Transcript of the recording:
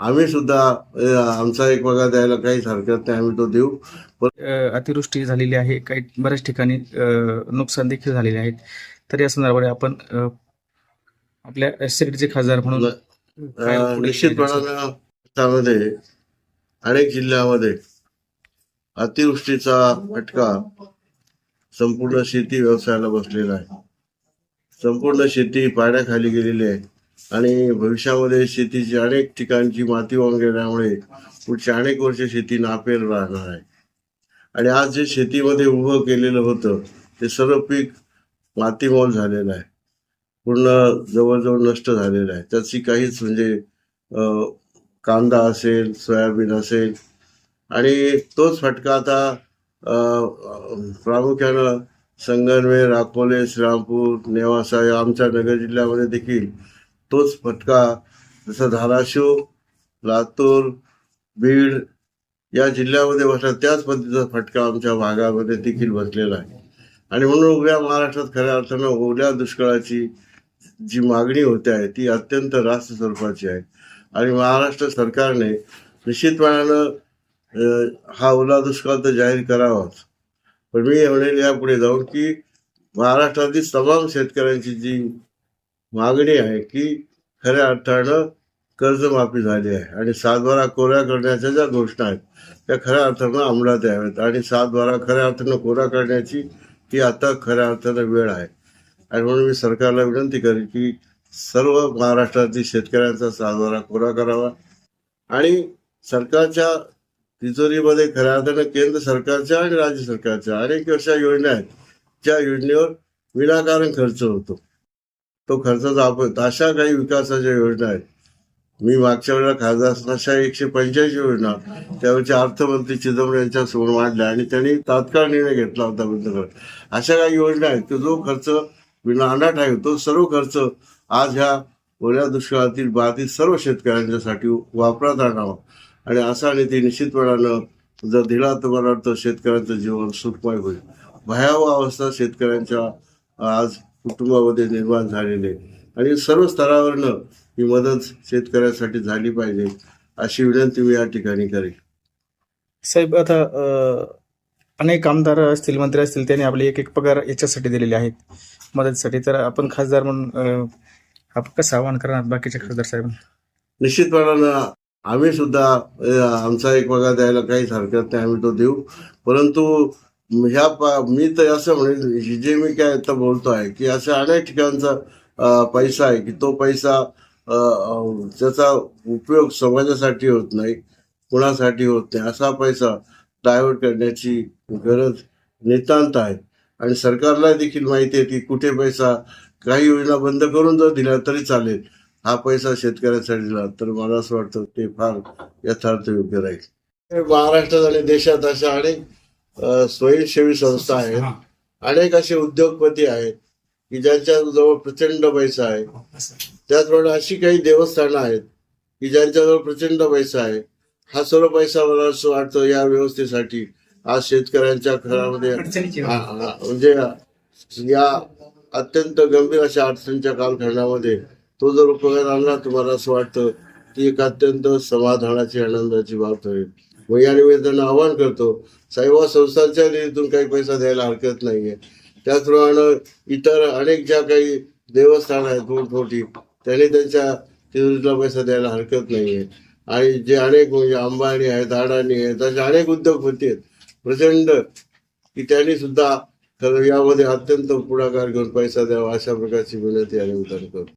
आम्ही सुद्धा आमचा एक पगार द्यायला काहीच हरकत नाही आम्ही तो देऊ. अ, अतिवृष्टी झालेली आहे काही बऱ्याच ठिकाणी नुकसान देखील झालेले आहेत. तर या संदर्भात आपण आपल्या सेक्रेटरीचे खासदार म्हणून निश्चितपणानं अनेक जिल्ह्यामध्ये अतिवृष्टीचा फटका संपूर्ण शेती व्यवसायाला बसलेला आहे. संपूर्ण शेती पाण्याखाली गेलेली आहे. आणि भविष्यामध्ये शेतीची अनेक ठिकाणची माती वाहून गेल्यामुळे पुढच्या अनेक वर्ष शेती नापेर राहणार आहे. आणि आज जे शेतीमध्ये उभं केलेलं होतं ते सर्व पीक मातीमोल झालेलं आहे. पूर्ण जवळजवळ नष्ट झालेलं आहे. त्याची काहीच म्हणजे कांदा असेल सोयाबीन असेल आणि तोच फटका आता प्रामुख्यानं संगनवेर अकोले श्रीरामपूर नेवासा या आमच्या नगर जिल्ह्यामध्ये देखील तोच फटका जसं धाराशिव लातूर बीड या जिल्ह्यामध्ये बसला त्याच पद्धतीचा फटका आमच्या भागामध्ये देखील बसलेला आहे. आणि म्हणून उभ्या महाराष्ट्रात खऱ्या अर्थानं ओल्या दुष्काळाची जी मागणी होते आहे ती अत्यंत रास्त स्वरूपाची आहे. आणि महाराष्ट्र सरकारने निश्चितपणानं हा ओला दुष्काळ तर जाहीर करावाच. पण मी म्हणेल यापुढे जाऊन की महाराष्ट्रातील तमाम शेतकऱ्यांची जी मागणी आहे की खऱ्या अर्थानं कर्जमाफी झाली आहे आणि सातबारा कोऱ्या करण्याच्या ज्या घोषणा आहेत त्या खऱ्या अर्थानं अंमलात याव्यात. आणि सातबारा खऱ्या अर्थानं कोरा करण्याची ती आता खऱ्या अर्थानं वेळ आहे. आणि म्हणून मी सरकारला विनंती करेन की सर्व महाराष्ट्रातील शेतकऱ्यांचा सातबारा कोरा करावा. आणि सरकारच्या तिजोरीमध्ये खऱ्या अर्थानं केंद्र सरकारच्या आणि राज्य सरकारच्या अनेक अशा योजना आहेत ज्या योजनेवर विनाकारण खर्च होतो. तो खर्चाचा आपण अशा काही विकासाच्या योजना आहेत. मी मागच्या वेळेला खासदार असताना अशा एकशे पंच्याऐंशी योजना त्यावेळेचे अर्थमंत्री चिदंबरम यांच्या समोर मांडल्या आणि त्यांनी तात्काळ निर्णय घेतला होता बद्दल अशा काही योजना आहेत की जो खर्च विना अनाट आहे तो सर्व खर्च आज ह्या ओल्या दुष्काळातील बाधित सर्व शेतकऱ्यांच्यासाठी वापरात आणावा. आणि असा निधी निश्चितपणानं जर दिला तर मला वाटतं शेतकऱ्यांचं जीवन सुखमय होईल. भयावह अवस्था शेतकऱ्यांच्या आज कुटुंबामध्ये निर्माण झालेली. आणि सर्व स्तरावरनं ही मदत शेतकऱ्यांसाठी झाली पाहिजे अशी विनंती मी या ठिकाणी करेन. साहेब आता अनेक आमदार असतील मंत्री असतील त्यांनी आपले एक एक पगार याच्यासाठी दिलेले आहेत. मदतीसाठी तर आपण खासदार म्हणून आपण कसं आवाहन करणार बाकीच्या खासदार साहेब निश्चितपणानं आम्ही सुद्धा आमचा एक पगार द्यायला काहीच हरकत नाही आम्ही तो देऊ. परंतु ह्या पा- मी तर असं म्हणेल जे मी काय आता बोलतो आहे की अशा अनेक ठिकाणचा पैसा आहे की तो पैसा त्याचा उपयोग समाजासाठी होत नाही कुणासाठी होत नाही असा पैसा डायव्हर्ट करण्याची गरज नितांत आहे. आणि सरकारला देखील माहिती आहे की कुठे पैसा काही योजना बंद करून जर दिला तरी चालेल. हा पैसा शेतकऱ्यासाठी दिला तर मला असं वाटतं ते फार यथार्थ योग्य राहील. महाराष्ट्रात आणि देशात अशा अनेक स्वयंसेवी संस्था आहेत अनेक असे उद्योगपती आहेत की ज्यांच्याजवळ प्रचंड पैसा आहे. त्याचप्रमाणे अशी काही देवस्थानं आहेत की ज्यांच्याजवळ प्रचंड पैसा आहे. हा सर्व पैसा मला असं वाटतं या व्यवस्थेसाठी आज शेतकऱ्यांच्या घरामध्ये हा, हा, म्हणजे या अत्यंत गंभीर अशा अडचणीच्या कालखंडामध्ये तो जर उपयोगात आणला तर मला असं वाटतं ती एक अत्यंत समाधानाची आनंदाची बाब होईल मग या निमित्तानं आवाहन करतो साईबा संस्थांच्या निधीतून काही पैसा द्यायला हरकत नाही आहे त्याचप्रमाणे इतर अनेक ज्या काही देवस्थान आहेत मोठमोठी त्यांनी त्यांच्या तिजोरीला पैसा द्यायला हरकत नाही आहे आणि जे अनेक म्हणजे अंबानी आहेत अडाणी आहेत असे अनेक उद्योगपती आहेत प्रचंड की त्यांनी सुद्धा खरं यामध्ये अत्यंत पुढाकार घेऊन पैसा द्यावा अशा प्रकारची विनंती आणि उदाहरण करतो.